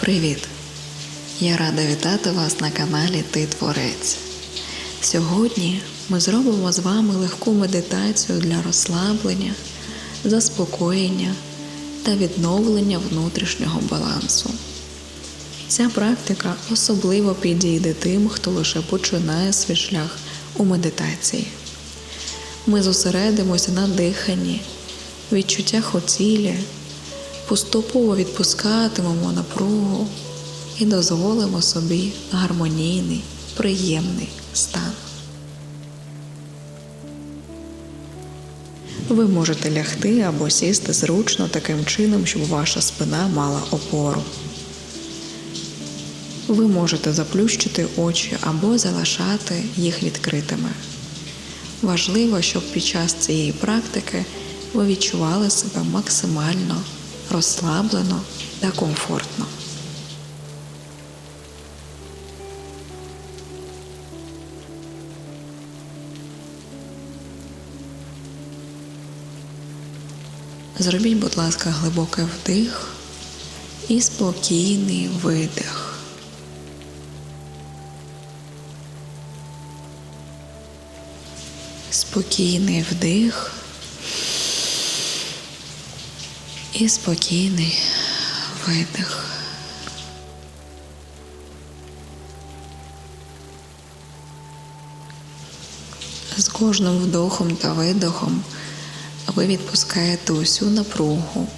Привіт! Я рада вітати вас на каналі Ти Творець. Сьогодні ми зробимо з вами легку медитацію для розслаблення, заспокоєння та відновлення внутрішнього балансу. Ця практика особливо підійде тим, хто лише починає свій шлях у медитації. Ми зосередимося на диханні, відчуттях у тілі, поступово відпускатимемо напругу і дозволимо собі гармонійний, приємний стан. Ви можете лягти або сісти зручно таким чином, щоб ваша спина мала опору. Ви можете заплющити очі або залишати їх відкритими. Важливо, щоб під час цієї практики ви відчували себе максимально розслаблено та комфортно. Зробіть, будь ласка, глибокий вдих і спокійний видих. Спокійний вдих і спокійний видих. З кожним вдохом та видохом ви відпускаєте усю напругу,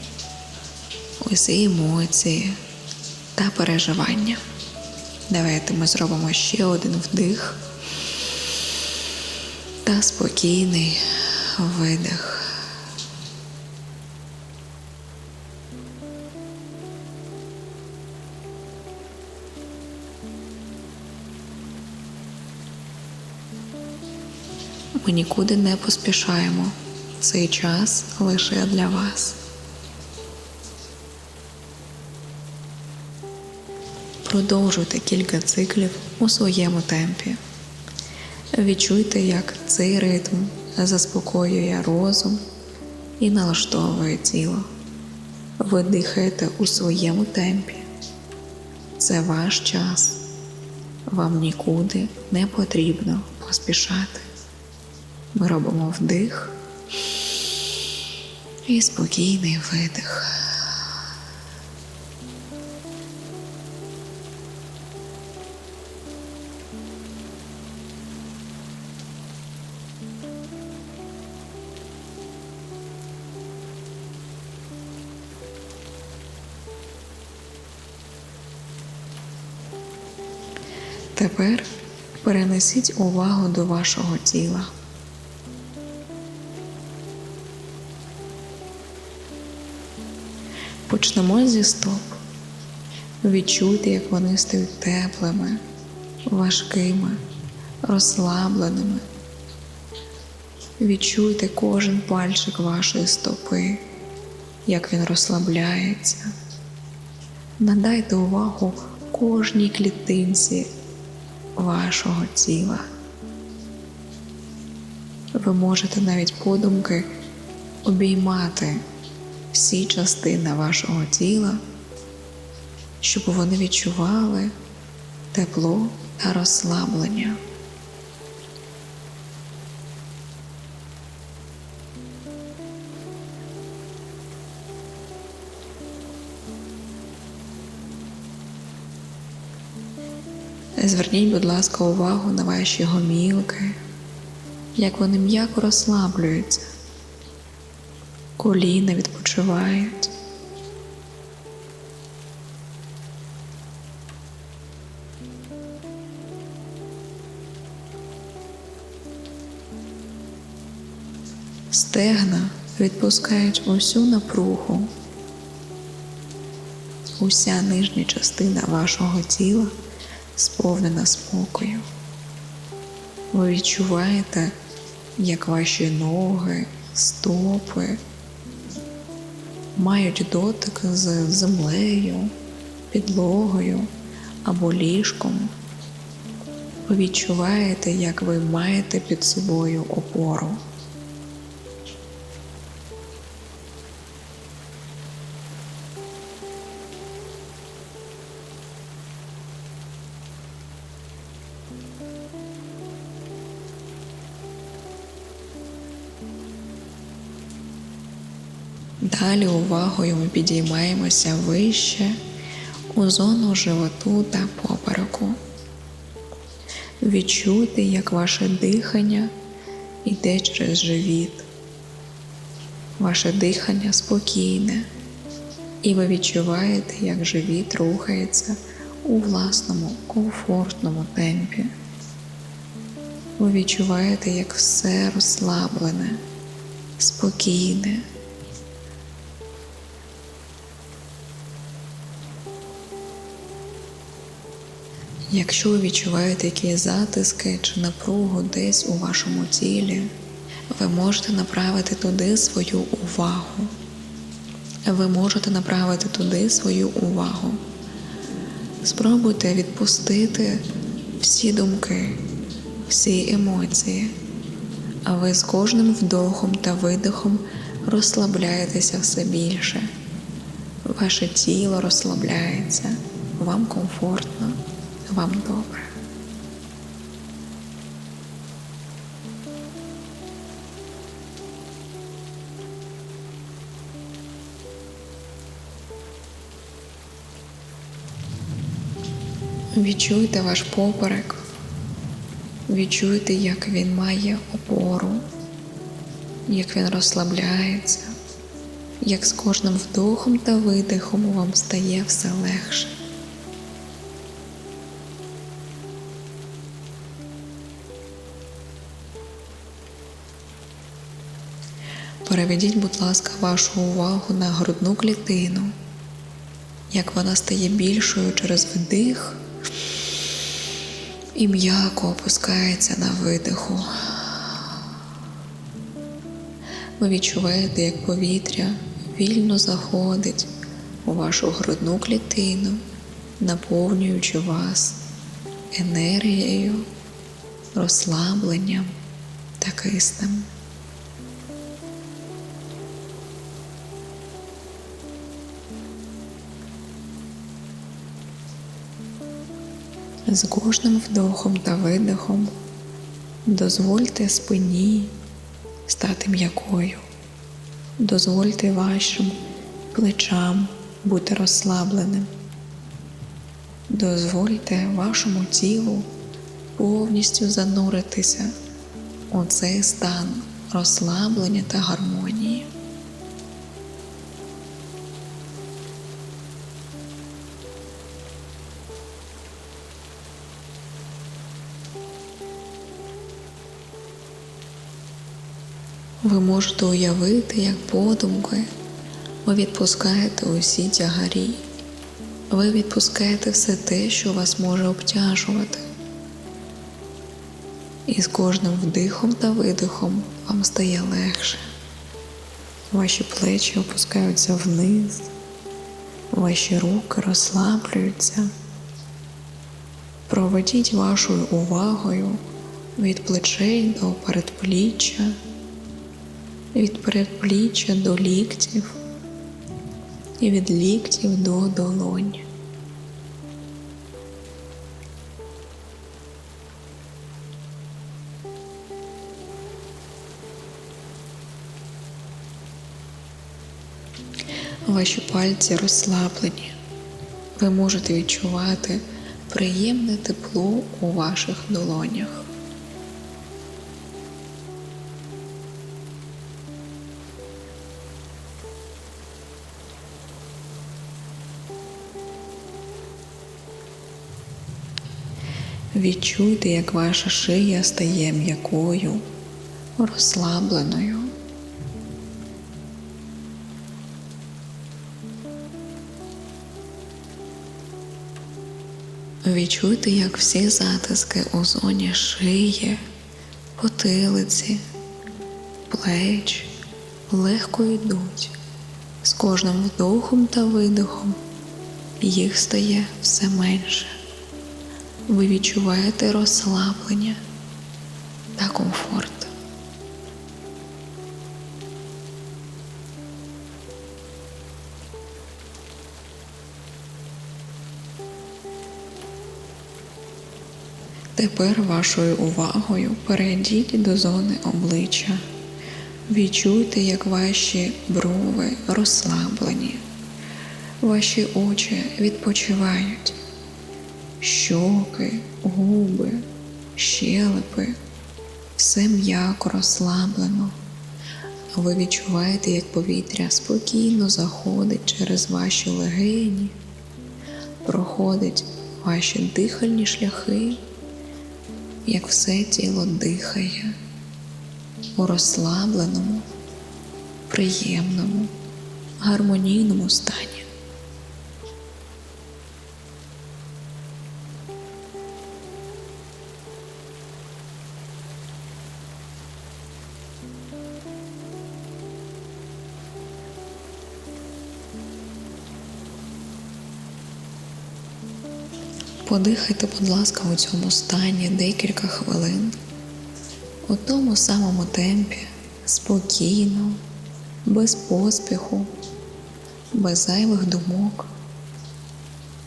усі емоції та переживання. Давайте ми зробимо ще один вдих та спокійний видих. Ми нікуди не поспішаємо. Цей час лише для вас. Продовжуйте кілька циклів у своєму темпі. Відчуйте, як цей ритм заспокоює розум і налаштовує тіло. Ви дихаєте у своєму темпі. Це ваш час. Вам нікуди не потрібно поспішати. Ми робимо вдих і спокійний видих. Тепер перенесіть увагу до вашого тіла. Почнемо зі стоп. Відчуйте, як вони стають теплими, важкими, розслабленими. Відчуйте кожен пальчик вашої стопи, як він розслабляється. Надайте увагу кожній клітинці вашого тіла. Ви можете навіть подумки обіймати всі частини вашого тіла, щоб вони відчували тепло та розслаблення. Зверніть, будь ласка, увагу на ваші гомілки, як вони м'яко розслаблюються коліна відпочивають. Стегна відпускають усю напругу. Уся нижня частина вашого тіла сповнена спокою. Ви відчуваєте, як ваші ноги, стопи мають дотик з землею, підлогою або ліжком. Ви відчуваєте, як ви маєте під собою опору. Далі увагою ми підіймаємося вище у зону животу та попереку. Відчуйте, як ваше дихання йде через живіт. Ваше дихання спокійне, і ви відчуваєте, як живіт рухається у власному комфортному темпі. Ви відчуваєте, як все розслаблене, спокійне. Якщо ви відчуваєте якісь затиски чи напругу десь у вашому тілі, ви можете направити туди свою увагу. Ви можете направити туди свою увагу. Спробуйте відпустити всі думки, всі емоції, а ви з кожним вдохом та видихом розслабляєтеся все більше. Ваше тіло розслабляється, вам комфортно, вам добре. Відчуйте ваш поперек, відчуйте, як він має опору, як він розслабляється, як з кожним вдохом та видихом вам стає все легше. Переведіть, будь ласка, вашу увагу на грудну клітину, як вона стає більшою через вдих і м'яко опускається на видиху. Ви відчуваєте, як повітря вільно заходить у вашу грудну клітину, наповнюючи вас енергією, розслабленням та киснем. З кожним вдохом та видихом. Дозвольте спині стати м'якою, дозвольте вашим плечам бути розслабленим, дозвольте вашому тілу повністю зануритися у цей стан розслаблення та гармонії. Ви можете уявити, як подумки ви відпускаєте усі тягарі, ви відпускаєте все те, що вас може обтяжувати. І з кожним вдихом та видихом вам стає легше. Ваші плечі опускаються вниз, ваші руки розслаблюються. Проведіть вашою увагою від плечей до передпліччя від передпліччя до ліктів і від ліктів до долонь. Ваші пальці розслаблені. Ви можете відчувати приємне тепло у ваших долонях. Відчуйте, як ваша шия стає м'якою, розслабленою. Відчуйте, як всі затиски у зоні шиї, потилиці, плеч легко йдуть. З кожним вдохом та видихом їх стає все менше ви відчуваєте розслаблення та комфорт. Тепер вашою увагою перейдіть до зони обличчя, Відчуйте, як ваші брови розслаблені, ваші очі відпочивають, щоки, губи, щелепи, все м'яко розслаблено. Ви відчуваєте, як повітря спокійно заходить через ваші легені, проходить ваші дихальні шляхи, як все тіло дихає у розслабленому, приємному, гармонійному стані. Подихайте, будь ласка, у цьому стані декілька хвилин, у тому самому темпі, спокійно, без поспіху, без зайвих думок.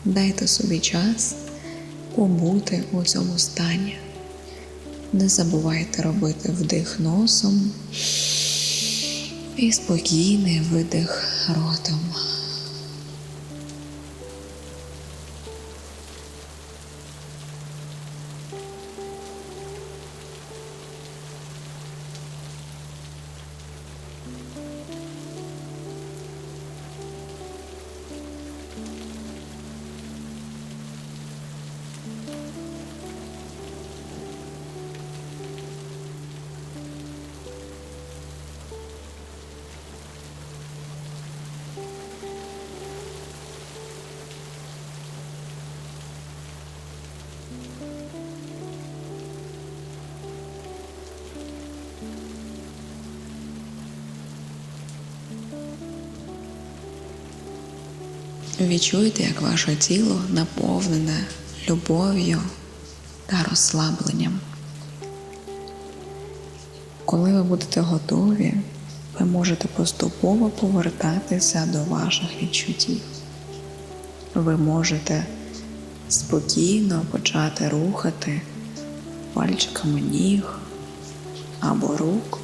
Дайте собі час побути у цьому стані. Не забувайте робити вдих носом і спокійний видих ротом. Відчуйте, як ваше тіло наповнене любов'ю та розслабленням. Коли ви будете готові, ви можете поступово повертатися до ваших відчуттів. Ви можете спокійно почати рухати пальчиками ніг або рук,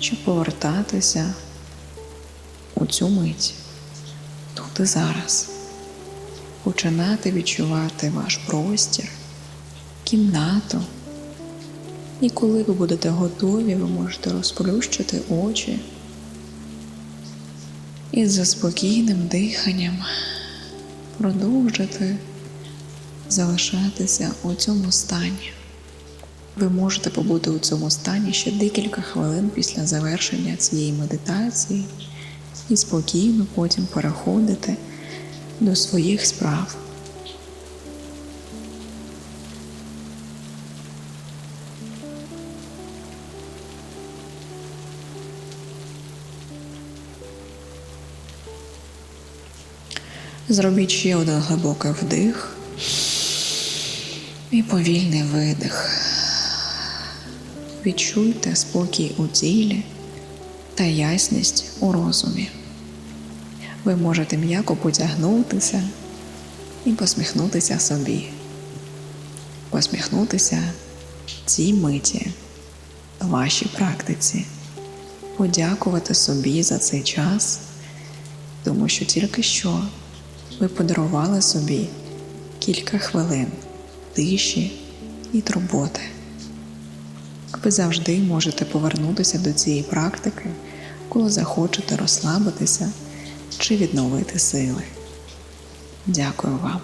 щоб повертатися у цю мить тут зараз. Починати відчувати ваш простір, кімнату. І коли ви будете готові, ви можете розплющити очі і за спокійним диханням продовжити залишатися у цьому стані. Ви можете побути у цьому стані ще декілька хвилин після завершення цієї медитації і спокійно потім переходити до своїх справ. Зробіть ще один глибокий вдих і повільний видих. Відчуйте спокій у тілі та ясність у розумі. Ви можете м'яко потягнутися і посміхнутися собі, посміхнутися цій миті, вашій практиці, подякувати собі за цей час, тому що тільки що ви подарували собі кілька хвилин тиші і турботи. Ви завжди можете повернутися до цієї практики, коли захочете розслабитися чи відновити сили. Дякую вам.